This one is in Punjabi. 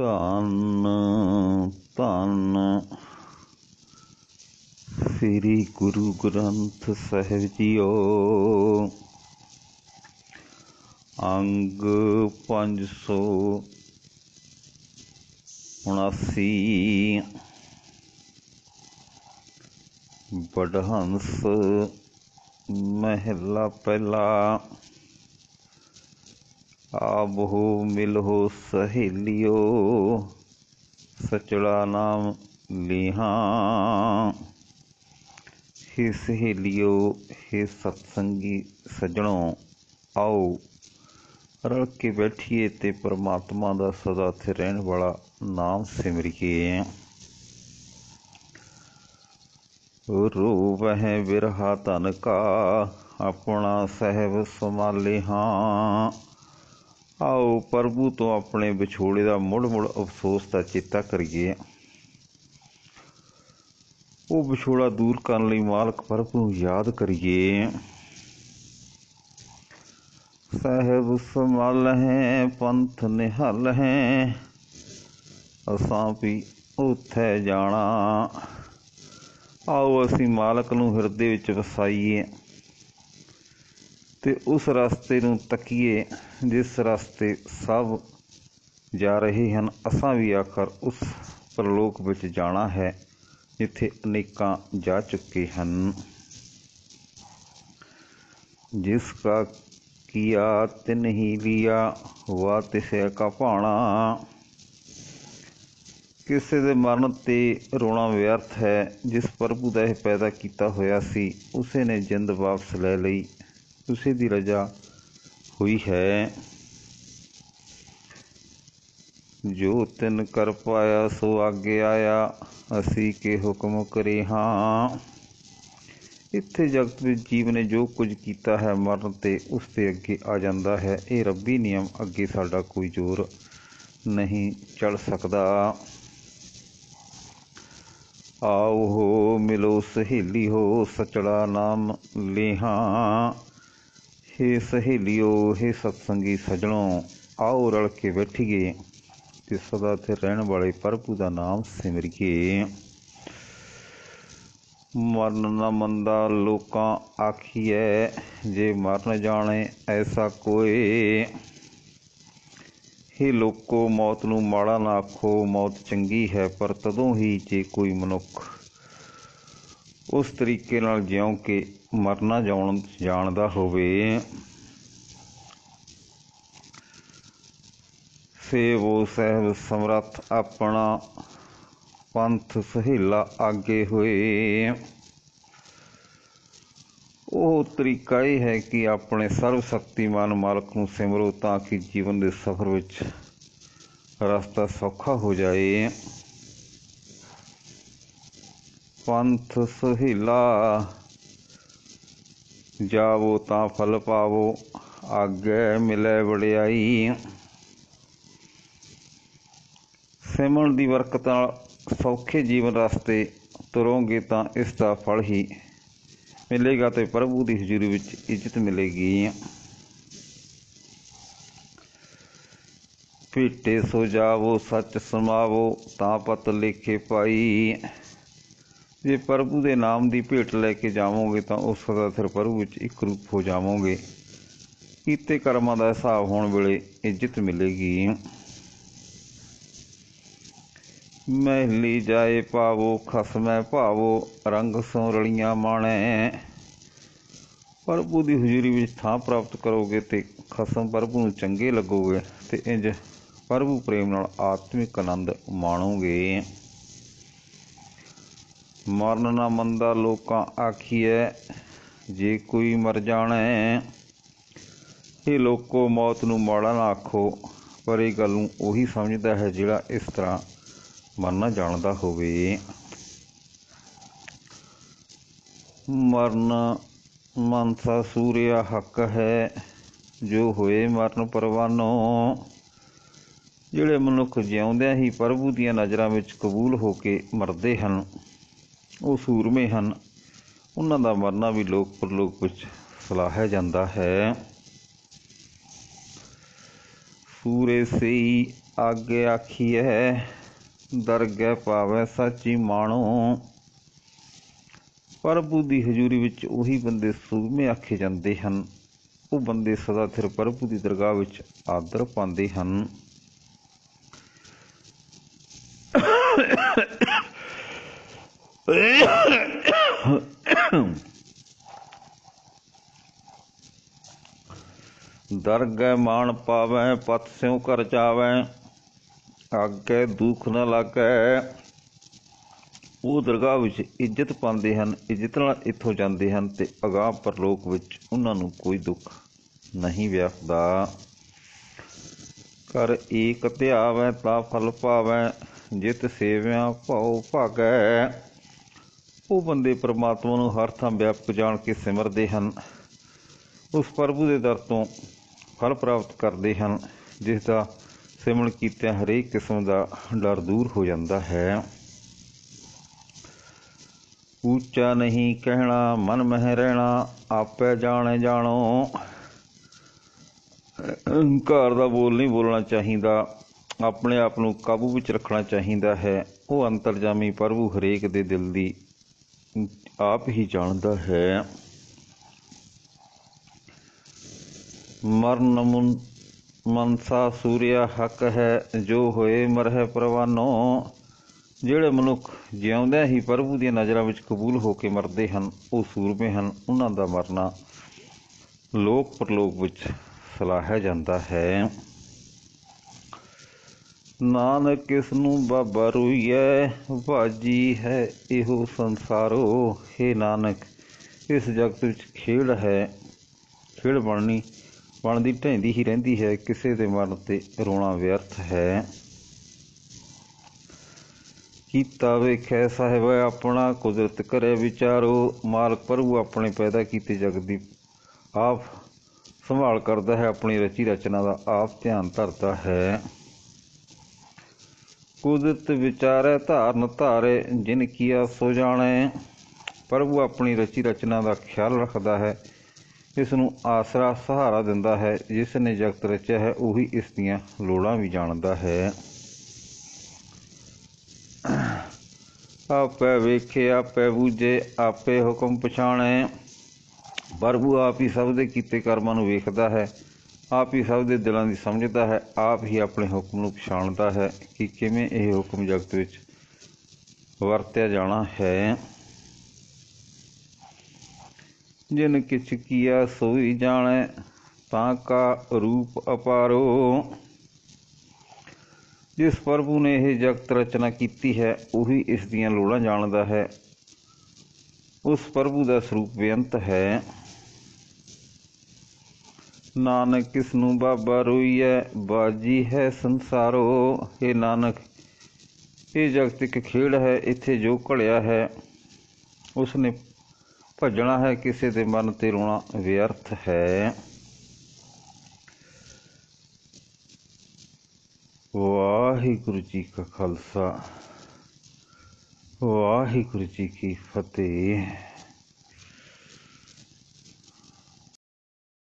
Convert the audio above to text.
ਧੰਨ ਧੰਨ ਸ੍ਰੀ ਗੁਰੂ ਗ੍ਰੰਥ ਸਾਹਿਬ ਜੀਓ। ਅੰਗ 579 ਬੜਹੰਸ ਮਹਿਲਾ ਪਹਿਲਾ ਆਬਹੋ ਮਿਲਹੋ ਸਹੇਲਿਓ, ਸਚੜਾ ਨਾਮ ਲੀਹਾਂ ਹੇ ਸਹੇਲਿਓ, ਹੇ ਸਤਸੰਗੀ ਸਜਣੋ, ਆਓ, ਰਲ ਕੇ ਬੈਠੀਏ ਤੇ ਪ੍ਰਮਾਤਮਾ ਦਾ ਸਦਾ ਇੱਥੇ ਰਹਿਣ ਵਾਲਾ ਨਾਮ ਸਿਮਰੀਏ। ਰੂਪਹਿ ਵਿਰਹਾ ਤਨ ਕਾ, ਆਪਣਾ ਸਹਿਬ ਸੰਭਾਲੇ ਹਾਂ। ਆਓ ਪ੍ਰਭੂ ਤੋਂ ਆਪਣੇ ਵਿਛੋੜੇ ਦਾ ਮੁੜ ਮੁੜ ਅਫਸੋਸ ਦਾ ਚੇਤਾ ਕਰੀਏ। ਉਹ ਵਿਛੋੜਾ ਦੂਰ ਕਰਨ ਲਈ ਮਾਲਕ ਪ੍ਰਭੂ ਨੂੰ ਯਾਦ ਕਰੀਏ। ਸਾਹਿਬ ਸੰਭਾਲ ਹੈ, ਪੰਥ ਨਿਹਲ ਹੈ। ਅਸਾਂ ਵੀ ਉੱਥੇ ਜਾਣਾ। ਆਓ ਅਸੀਂ ਮਾਲਕ ਨੂੰ ਹਿਰਦੇ ਵਿੱਚ ਵਸਾਈਏ। ਤੇ ਉਸ ਰਸਤੇ ਨੂੰ ਤੱਕੀਏ ਜਿਸ ਰਸਤੇ ਸਭ ਜਾ ਰਹੇ ਹਨ, ਅਸਾਂ ਵੀ ਆਖਰ ਉਸ ਪਰਲੋਕ ਵਿੱਚ ਜਾਣਾ ਹੈ, ਜਿੱਥੇ ਅਨੇਕਾਂ ਜਾ ਚੁੱਕੇ ਹਨ। ਜਿਸ ਕਾ ਕੀਆ ਤਿਨ ਹੀ ਲਿਆ, ਵਾ ਤਿਸੇ ਕਾ ਭਾਣਾ। ਕਿਸੇ ਦੇ ਮਰਨ ਤੇ ਰੋਣਾ ਵਿਅਰਥ ਹੈ, ਜਿਸ ਪ੍ਰਭੂ ਦਾ ਇਹ ਪੈਦਾ ਕੀਤਾ ਹੋਇਆ ਸੀ, ਉਸੇ ਨੇ ਜਿੰਦ ਵਾਪਸ ਲੈ ਲਈ। ਉਸੇ ਦੀ ਰਜਾ ਹੋਈ ਹੈ। ਜੋ ਤਿਨ ਕਰ ਪਾਇਆ, ਸੋ ਅੱਗੇ ਆਇਆ। ਅਸੀਂ ਕੇ ਹੁਕਮ ਕਰੇ ਹਾਂ। ਇੱਥੇ ਜਗਤ ਵਿੱਚ ਜੀਵ ਨੇ ਜੋ ਕੁਝ ਕੀਤਾ ਹੈ, ਮਰਨ ਤੇ ਉਸ ਤੇ ਅੱਗੇ ਆ ਜਾਂਦਾ ਹੈ। ਇਹ ਰੱਬੀ ਨਿਯਮ ਅੱਗੇ ਸਾਡਾ ਕੋਈ ਜ਼ੋਰ ਨਹੀਂ ਚੜ ਸਕਦਾ। ਆਓ ਹੋ ਮਿਲੋ, ਸਹੇਲੀ ਹੋ ਸਚੜਾ ਨਾਮ ਲੇਹਾਂ। ਹੇ ਸਹੇਲਿਓ ਹੇ ਸਤਸੰਗੀ ਸਜਣੋ ਆਓ ਰਲ ਕੇ ਬੈਠੀਏ ਤੇ ਸਦਾ ਤੇ ਰਹਿਣ ਵਾਲੇ ਪ੍ਰਭੂ ਦਾ ਨਾਮ ਸਿਮਰੀਏ। ਮਰਨ ਨਾ ਮੰਦਾ ਲੋਕਾਂ ਆਖੀਐ, ਜੇ ਮਰਨ ਜਾਣੇ ਐਸਾ ਕੋਏ। ਹੀ ਲੋਕੋ, ਮੌਤ ਨੂੰ ਮਾੜਾ ਨਾ ਆਖੋ, ਮੌਤ ਚੰਗੀ ਹੈ ਪਰ ਤਦੋਂ ਹੀ ਜੇ ਕੋਈ ਮਨੁੱਖ ਉਸ ਤਰੀਕੇ ਨਾਲ ਜਿਉਂ ਕਿ ਮਰਨਾ ਜਾਣ ਜਾਣਦਾ ਹੋਵੇ। ਸੇਵੋ ਸਹਿਬ ਸਮਰੱਥ ਆਪਣਾ ਪੰਥ ਸਹੇਲਾ ਆਗੇ ਹੋਏ। ਉਹ ਤਰੀਕਾ ਇਹ ਹੈ ਕਿ ਆਪਣੇ ਸਰਵ ਸ਼ਕਤੀਮਾਨ ਮਾਲਕ ਨੂੰ ਸਿਮਰੋ ਤਾਂ ਕਿ ਜੀਵਨ ਦੇ ਸਫ਼ਰ ਵਿੱਚ ਰਸਤਾ ਸੌਖਾ ਹੋ ਜਾਏ। ਪੰਥ ਸੁਹੀਲਾ। ਜਾਵੋ ਤਾਂ ਫਲ ਪਾਵੋ, ਆਗੇ ਮਿਲੇ ਵਡਿਆਈ। ਸਿਮਰਨ ਦੀ ਬਰਕਤ ਨਾਲ ਸੌਖੇ ਜੀਵਨ ਰਸਤੇ ਤੁਰੋਗੇ ਤਾਂ ਇਸ ਦਾ ਫਲ ਹੀ ਮਿਲੇਗਾ ਤੇ ਪ੍ਰਭੂ ਦੀ ਹਜ਼ੂਰੀ ਵਿੱਚ ਇੱਜ਼ਤ ਮਿਲੇਗੀ। ਫੀਟੇ ਸੋ ਜਾਵੋ, ਸੱਚ ਸਮਾਵੋ, ਤਾਂ ਪਤ ਲਿਖੇ ਪਾਈ। ਜੇ ਪ੍ਰਭੂ ਦੇ ਨਾਮ ਦੀ ਭੇਟ ਲੈ ਕੇ ਜਾਵੋਗੇ ਤਾਂ ਉਸ ਸਦਾ ਸਿਰ ਪ੍ਰਭੂ ਵਿੱਚ ਇੱਕ ਰੂਪ ਹੋ ਜਾਵੋਗੇ। ਕੀਤੇ ਕਰਮਾਂ ਦਾ ਹਿਸਾਬ ਹੋਣ ਵੇਲੇ ਇੱਜ਼ਤ ਮਿਲੇਗੀ। ਮਹਿਲੀ ਜਾਏ ਪਾਵੋ ਖਸਮੈ ਭਾਵੋ, ਰੰਗ ਸੋ ਰਲੀਆਂ ਮਾਣੈ। ਪ੍ਰਭੂ ਦੀ ਹਜ਼ੂਰੀ ਵਿੱਚ ਥਾਂ ਪ੍ਰਾਪਤ ਕਰੋਗੇ ਤੇ ਖਸਮ ਪ੍ਰਭੂ ਨੂੰ ਚੰਗੇ ਲੱਗੋਗੇ ਤੇ ਇੰਜ ਪ੍ਰਭੂ ਪ੍ਰੇਮ ਨਾਲ ਆਤਮਿਕ ਆਨੰਦ ਮਾਣੋਗੇ। ਮਰਨ ਨਾ ਮੰਦਾ ਲੋਕਾਂ ਆਖੀਐ, ਜੇ ਕੋਈ ਮਰ ਜਾਣੈ, ਇਹ ਲੋਕੋ ਮੌਤ ਨੂੰ ਮਾੜਾ ਨਾ ਆਖੋ। ਪਰ ਇਹ ਗੱਲ ਨੂੰ ਉਹੀ ਸਮਝਦਾ ਹੈ ਜਿਹੜਾ ਇਸ ਤਰ੍ਹਾਂ ਮਰਨਾ ਜਾਣਦਾ ਹੋਵੇ। ਮਰਨ ਮਨਸਾ ਸੂਰਿਆ ਹੱਕ ਹੈ, ਜੋ ਹੋਏ ਮਰਨ ਪਰਵਾਨੋ। ਜਿਹੜੇ ਮਨੁੱਖ ਜਿਉਂਦਿਆਂ ਹੀ ਪ੍ਰਭੂ ਦੀਆਂ ਨਜ਼ਰਾਂ ਵਿੱਚ ਕਬੂਲ ਹੋ ਕੇ ਮਰਦੇ ਹਨ ਉਹ ਸੂਰਮੇ ਹਨ। ਉਹਨਾਂ ਦਾ ਮਰਨਾ ਵੀ ਲੋਕ ਪਰਲੋਕ ਵਿੱਚ ਸਲਾਹਿਆ ਜਾਂਦਾ ਹੈ। ਸੂਰੇ ਸਈ ਆਗੇ ਆਖੀਐ, ਦਰਗਹਿ ਪਾਵੈ ਸਾਚੀ ਮਾਣੋ। ਪ੍ਰਭੂ ਦੀ ਹਜ਼ੂਰੀ ਵਿੱਚ ਉਹੀ ਬੰਦੇ ਸੂਰਮੇ ਆਖੇ ਜਾਂਦੇ ਹਨ। ਉਹ ਬੰਦੇ ਸਦਾ ਸਿਰ ਪ੍ਰਭੂ ਦੀ ਦਰਗਾਹ ਵਿੱਚ ਆਦਰ ਪਾਉਂਦੇ ਹਨ। ਦਰਗਹਿ ਮਾਣ ਪਾਵੈ, ਪਤ ਸਿਉ ਕਰ ਜਾਵੈ ਆਗੇ ਦੁਖ ਨ ਲਾਗੈ। ਉਹ ਦਰਗਾਹ ਵਿੱਚ ਇੱਜ਼ਤ ਪਾਉਂਦੇ ਹਨ, ਇੱਜ਼ਤ ਨਾਲ ਇੱਥੋਂ ਜਾਂਦੇ ਹਨ ਤੇ ਅਗਾਹ ਪਰਲੋਕ ਵਿੱਚ ਉਹਨਾਂ ਨੂੰ ਕੋਈ ਦੁੱਖ ਨਹੀਂ ਵਿਆਪਦਾ ਕਰ ਏਕ ਧਿਆਵੈ ਤਾ ਫਲ ਪਾਵੈ, ਜਿਤ ਸੇਵਿਆ ਭਉ ਭਾਗੈ। ਉਹ ਬੰਦੇ ਪ੍ਰਮਾਤਮਾ ਨੂੰ ਹਰ ਥਾਂ ਵਿਆਪਕ ਜਾਣ ਕੇ ਸਿਮਰਦੇ ਹਨ। ਉਸ ਪ੍ਰਭੂ ਦੇ ਦਰ ਤੋਂ ਫਲ ਪ੍ਰਾਪਤ ਕਰਦੇ ਹਨ, ਜਿਸ ਦਾ ਸਿਮਰਨ ਕੀਤਿਆਂ ਹਰੇਕ ਕਿਸਮ ਦਾ ਡਰ ਦੂਰ ਹੋ ਜਾਂਦਾ ਹੈ। ਉੱਚਾ ਨਹੀਂ ਕਹਿਣਾ, ਮਨ ਮਹਿ ਰਹਿਣਾ, ਆਪੇ ਜਾਣੇ ਜਾਣੋ। ਘਰ ਦਾ ਬੋਲ ਨਹੀਂ ਬੋਲਣਾ ਚਾਹੀਦਾ, ਆਪਣੇ ਆਪ ਨੂੰ ਕਾਬੂ ਵਿੱਚ ਰੱਖਣਾ ਚਾਹੀਦਾ ਹੈ। ਉਹ ਅੰਤਰਜਾਮੀ ਪ੍ਰਭੂ ਹਰੇਕ ਦੇ ਦਿਲ ਦੀ ਆਪ ਹੀ ਜਾਣਦਾ ਹੈ। ਮਰਨ ਮੁਨ ਮਨਸਾ ਸੂਰਿਆ ਹੱਕ ਹੈ, ਜੋ ਹੋਏ ਮਰਹਿ ਪ੍ਰਵਾਨੋ। ਜਿਹੜੇ ਮਨੁੱਖ ਜਿਉਂਦਿਆਂ ਹੀ ਪ੍ਰਭੂ ਦੀਆਂ ਨਜ਼ਰਾਂ ਵਿੱਚ ਕਬੂਲ ਹੋ ਕੇ ਮਰਦੇ ਹਨ, ਉਹ ਸੂਰਮੇ ਹਨ, ਉਹਨਾਂ ਦਾ ਮਰਨਾ ਲੋਕ ਪਰਲੋਕ ਵਿੱਚ ਸਲਾਹਿਆ ਜਾਂਦਾ ਹੈ। ਨਾਨਕ ਕਿਸ ਨੂੰ ਬਾਬਾ ਰੋਈਐ? ਭਾਜੀ ਹੈ ਇਹੋ ਸੰਸਾਰੋ हे ਨਾਨਕ, ਇਸ ਜਗਤ ਵਿੱਚ ਖੇਡ ਹੈ, ਖੇਡ ਬਣਨੀ, ਬਣਦੀ ਢਹਿੰਦੀ ਹੀ ਰਹਿੰਦੀ ਹੈ, ਕਿਸੇ ਦੇ ਮਨ ਤੇ ਰੋਣਾ ਵਿਅਰਥ ਹੈ। ਕੀਤਾ ਵੇਖੈ ਸਾਹਿਬ, ਆਪਣਾ ਕੁਦਰਤ ਕਰੇ ਵਿਚਾਰੋ, ਮਾਲਕ ਪ੍ਰਭੂ ਆਪਣੇ ਪੈਦਾ ਕੀਤੇ ਜਗਤ ਦੀ ਆਪ ਸੰਭਾਲ ਕਰਦਾ ਹੈ, ਆਪਣੀ ਰਚੀ ਰਚਨਾ ਦਾ ਆਪ ਧਿਆਨ ਧਰਦਾ ਹੈ। ਕੁਦਰਤ ਵਿਚਾਰੈ ਧਾਰਨ ਧਾਰੇ, ਜਿਨ ਕੀਆ ਸੋ ਜਾਣੈ। ਪ੍ਰਭੂ ਆਪਣੀ ਰਚੀ ਰਚਨਾ ਦਾ ਖਿਆਲ ਰੱਖਦਾ ਹੈ। ਇਸ ਨੂੰ ਆਸਰਾ ਸਹਾਰਾ ਦਿੰਦਾ ਹੈ। ਜਿਸ ਨੇ ਜਗਤ ਰਚਿਆ ਹੈ, ਉਹੀ ਇਸ ਦੀਆਂ ਲੋੜਾਂ ਵੀ ਜਾਣਦਾ ਹੈ। ਆਪੇ ਵੇਖੇ, ਆਪੇ ਬੂਝੇ, ਆਪੇ ਹੁਕਮ ਪਛਾਣੇ। ਪ੍ਰਭੂ ਆਪ ਹੀ ਸਭ ਦੇ ਕੀਤੇ ਕਰਮਾਂ ਨੂੰ ਵੇਖਦਾ ਹੈ। ਆਪ ਹੀ ਸਭ ਦੇ ਦਿਲਾਂ ਦੀ ਸਮਝਦਾ ਹੈ, ਆਪ ਹੀ ਆਪਣੇ ਹੁਕਮ ਨੂੰ ਪਛਾਣਦਾ ਹੈ ਕਿ ਕਿਵੇਂ ਇਹ ਹੁਕਮ ਜਗਤ ਵਿੱਚ ਵਰਤਿਆ ਜਾਣਾ ਹੈ। ਜਿਨ ਕਿਛ ਕੀਆ ਸੋਈ ਜਾਣੈ, ਤਾਂ ਕਾ ਰੂਪ ਅਪਾਰੋ। ਜਿਸ ਪ੍ਰਭੂ ਨੇ ਇਹ ਜਗਤ ਰਚਨਾ ਕੀਤੀ ਹੈ, ਉਹੀ ਇਸ ਦੀਆਂ ਲੋੜਾਂ ਜਾਣਦਾ ਹੈ। ਉਸ ਪ੍ਰਭੂ ਦਾ ਸਰੂਪ ਬੇਅੰਤ ਹੈ। ਨਾਨਕ ਕਿਸ ਨੂੰ ਬਾਬਾ ਰੋਈਐ ਬਾਜੀ ਹੈ ਸੰਸਾਰੋ। ਇਹ ਨਾਨਕ, ਇਹ ਜਗਤ ਇੱਕ ਖੇਡ ਹੈ, ਇੱਥੇ ਜੋ ਘੜਿਆ ਹੈ ਉਸ ਨੇ ਭੱਜਣਾ ਹੈ, ਕਿਸੇ ਦੇ ਮਨ ਤੇ ਰੋਣਾ ਵਿਅਰਥ ਹੈ। ਵਾਹਿਗੁਰੂ ਜੀ ਕਾ ਖਾਲਸਾ, ਵਾਹਿਗੁਰੂ ਜੀ ਕੀ ਫਤਿਹ।